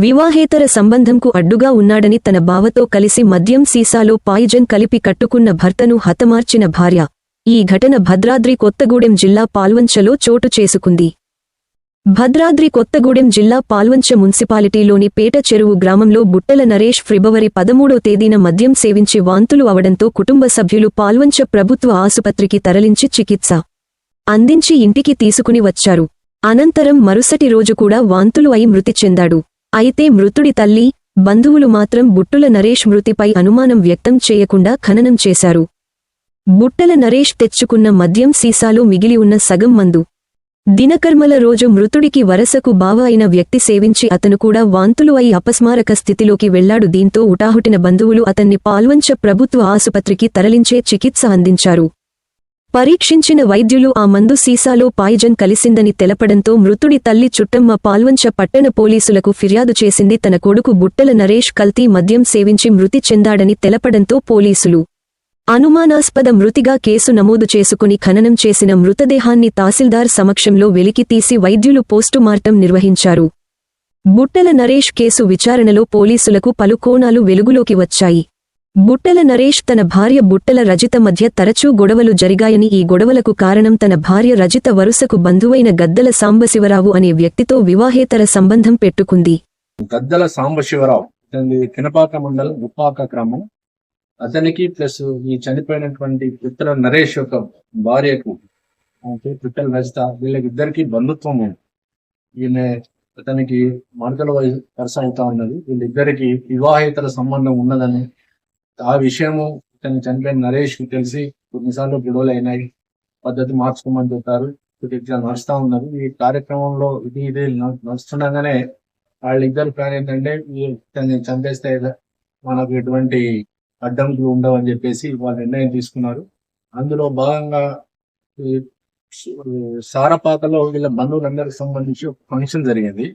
వివాహేతర సంబంధంకు అడ్డుగా ఉన్నాడని తన బావతో కలిసి మద్యం సీసాలో పాయిజన్ కలిపి కట్టుకున్న భర్తను హతమార్చిన భార్య. ఈ ఘటన భద్రాద్రి కొత్తగూడెం జిల్లా పాల్వంచలో చోటు చేసుకుంది. భద్రాద్రి కొత్తగూడెం జిల్లా పాల్వంచ మున్సిపాలిటీలోని పేట చెరువు గ్రామంలో బుట్టల నరేష్ ఫిబ్రవరి పదమూడో తేదీన మద్యం సేవించి వాంతులు అవడంతో కుటుంబ సభ్యులు పాల్వంచ ప్రభుత్వ ఆసుపత్రికి తరలించి చికిత్స అందించి ఇంటికి తీసుకుని వచ్చారు. అనంతరం మరుసటి రోజు కూడా వాంతులు అయి మృతి చెందాడు. అయితే మృతుడి తల్లి బంధువులు మాత్రం బుట్టుల నరేష్ మృతిపై అనుమానం వ్యక్తం చేయకుండా ఖననం చేశారు. బుట్టల నరేష్ తెచ్చుకున్న మద్యం సీసాలో మిగిలి ఉన్న సగం మందు. దినకర్మల రోజు మృతుడికి వరసకు బావ అయిన వ్యక్తి సేవించి అతను కూడా వాంతులు అయి అపస్మారక స్థితిలోకి వెళ్ళాడు. దీంతో ఉటాహుటిన బంధువులు అతన్ని పాల్వంచ ప్రభుత్వ ఆసుపత్రికి తరలించే చికిత్స అందించారు. పరీక్షించిన వైద్యులు ఆ మందు సీసాలో పాయిజన్ కలిసిందని తెలపడంతో మృతుడి తల్లి చుట్టమ్మ పాల్వంచ పట్టణ పోలీసులకు ఫిర్యాదు చేసింది. తన కొడుకు బుట్టల నరేష్ కల్తీ మద్యం సేవించి మృతి చెందాడని తెలపడంతో పోలీసులు అనుమానాస్పద మృతిగా కేసు నమోదు చేసుకుని ఖననం చేసిన మృతదేహాన్ని తహసీల్దార్ సమక్షంలో వెలికితీసి వైద్యులు పోస్టుమార్టం నిర్వహించారు. బుట్టల నరేష్ కేసు విచారణలో పోలీసులకు పలు కోణాలు వెలుగులోకి వచ్చాయి. బుట్టల నరేష్ తన భార్య బుట్టల రజిత మధ్య తరచూ గొడవలు జరిగాయని ఈ గొడవలకు కారణం తన భార్య రజిత వరుసకు బంధువైన గద్దల సాంబశివరావు అనే వ్యక్తితో వివాహేతర సంబంధం పెట్టుకుంది. గద్దల సాంబశివరావు ఇతనిది మండలం ఉపాక గ్రామం. అతనికి ప్లస్ ఈ చనిపోయినటువంటి బుట్టల నరేష్ యొక్క భార్యకు పుట్టల రజిత వీళ్ళకిద్దరికి బంధుత్వం ఉంది. ఈమె అతనికి మరదల వయసు వరుస ఉన్నది. వీళ్ళిద్దరికి వివాహేతర సంబంధం ఉన్నదని ఆ విషయము తను చనిపోయిన నరేష్కి తెలిసి కొన్నిసార్లు గొడవలు అయినాయి పద్ధతి మార్చుకోమని చెప్పారు. ఇట్లా నడుస్తా ఉన్నారు. ఈ కార్యక్రమంలో ఇది ఇది నడుస్తుండగానే వాళ్ళిద్దరు ప్లాన్ ఏంటంటే తను చంపేస్తే మనకు ఎటువంటి అడ్డంకులు ఉండవు అని చెప్పేసి వాళ్ళు నిర్ణయం తీసుకున్నారు. అందులో భాగంగా ఈ వీళ్ళ బంధువులందరికి సంబంధించి ఒక ఫంక్షన్ జరిగింది.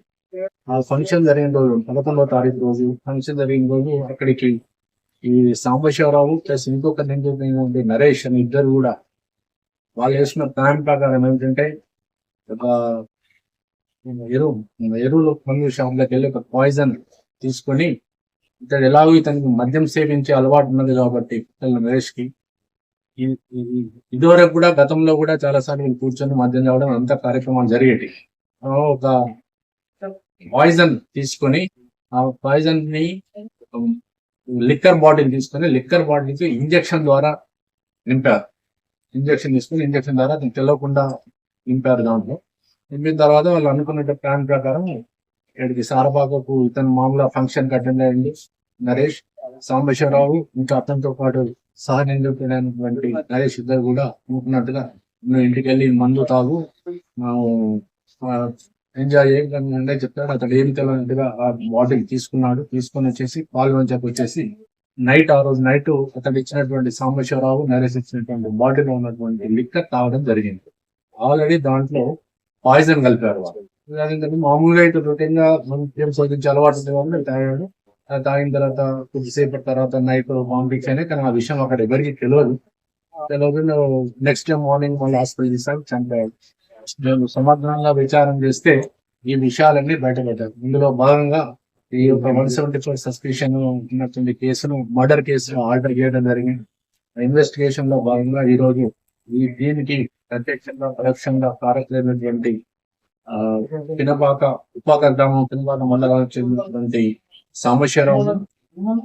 ఆ ఫంక్షన్ జరిగిన రోజు పదకొండవ తారీఖు రోజు ఫంక్షన్ జరిగిన రోజు అక్కడికి ఈ సాంబశివరావు ప్లస్ ఇంకొక నిందితుడైనటువంటి నరేష్ అని ఇద్దరు కూడా. వాళ్ళు వేసిన ప్లాన్ ప్రకారం ఏంటంటే ఒక ఎరువు ఎరువులు మందు షాప్లోకి వెళ్ళి ఒక పాయిజన్ తీసుకొని ఇతడు ఎలాగో ఇతనికి మద్యం సేవించే అలవాటు ఉన్నది కాబట్టి పిల్లల నరేష్కి ఇదివరకు కూడా గతంలో కూడా చాలా సార్లు వీళ్ళు కూర్చొని మద్యం రావడం అంత కార్యక్రమాలు జరిగేటి ఒక పాయిజన్ తీసుకొని ఆ పాయిజన్ని లిక్కర్ బాటిల్ తీసుకొని లిక్కర్ బాటిల్ ఇంజెక్షన్ ద్వారా నింపారు. ఇంజెక్షన్ తీసుకొని ఇంజెక్షన్ ద్వారా అతనికి తెలియకుండా నింపారు దాంట్లో. నింపిన తర్వాత వాళ్ళు అనుకున్న ప్లాన్ ప్రకారం ఇక్కడికి సారపాకకు ఇతను మామూలుగా ఫంక్షన్ అటెండ్ అయ్యింది నరేష్ సాంబేశ్వరరావు ఇంకా అతనితో పాటు సహ నిందితుడైనటువంటి నరేష్ ఇద్దరు కూడా అనుకున్నట్టుగా నువ్వు ఇంటికి వెళ్ళి మందు తాగు ఎంజాయ్ చేయకుండా అంటే చెప్పాడు అతడు ఏం తెలియనట్టుగా ఆ బాటిల్ తీసుకున్నాడు. తీసుకొని వచ్చేసి పాల్వంచకు వచ్చేసి నైట్ ఆ రోజు నైట్ అతడు ఇచ్చినటువంటి సాంబశివరావు నరేష్ ఇచ్చినటువంటి బాటిల్ ఉన్నటువంటి లిక్కర్ తాగడం జరిగింది. ఆల్రెడీ దాంట్లో పాయిజన్ కలిపారు వాళ్ళు. మామూలుగా అయితే రొటీన్గా మనం ఏం శోధించే అలవాటు ఉంది కాబట్టి తాగాడు. తాగిన తర్వాత కొద్దిసేపటి తర్వాత నైట్ వామిటింగ్స్ అయినాయి కానీ ఆ విషయం అక్కడ ఎవరికి తెలియదు తెలియదు నెక్స్ట్ డే మార్నింగ్ మళ్ళీ హాస్పిటల్ తీసారు చనిపోయాడు మేము సమగ్రంగా విచారం చేస్తే ఈ విషయాలన్నీ బయటపడ్డారు ఇందులో భాగంగా ఈ యొక్క వన్ సెవెంటీ ఫోర్ సస్పెషన్ ఉన్నటువంటి కేసును మర్డర్ కేసును ఆర్డర్ చేయడం జరిగింది. ఇన్వెస్టిగేషన్లో భాగంగా ఈ రోజు ఈ దీనికి ప్రత్యక్షంగా పరోక్షంగా కారకులైనటువంటి ఆ, పినపాక ఉపాక గ్రామం పినపాక మండలానికి చెందినటువంటి సాంబశ్వరరావు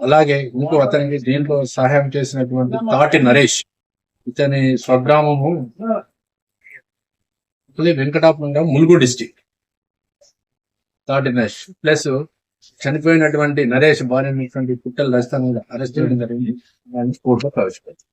అలాగే ఇంకో అతనికి దీంట్లో సహాయం చేసినటువంటి తాటి నరేష్. ఇతని స్వగ్రామము ఇది Venkatapuram Mulugu district. Third Naresh plus చనిపోయినటువంటి నరేష్ భార్య పుట్టల రస్తాను అరెస్ట్ చేయడం జరిగింది. కోర్టులో ప్రవేశపెట్టింది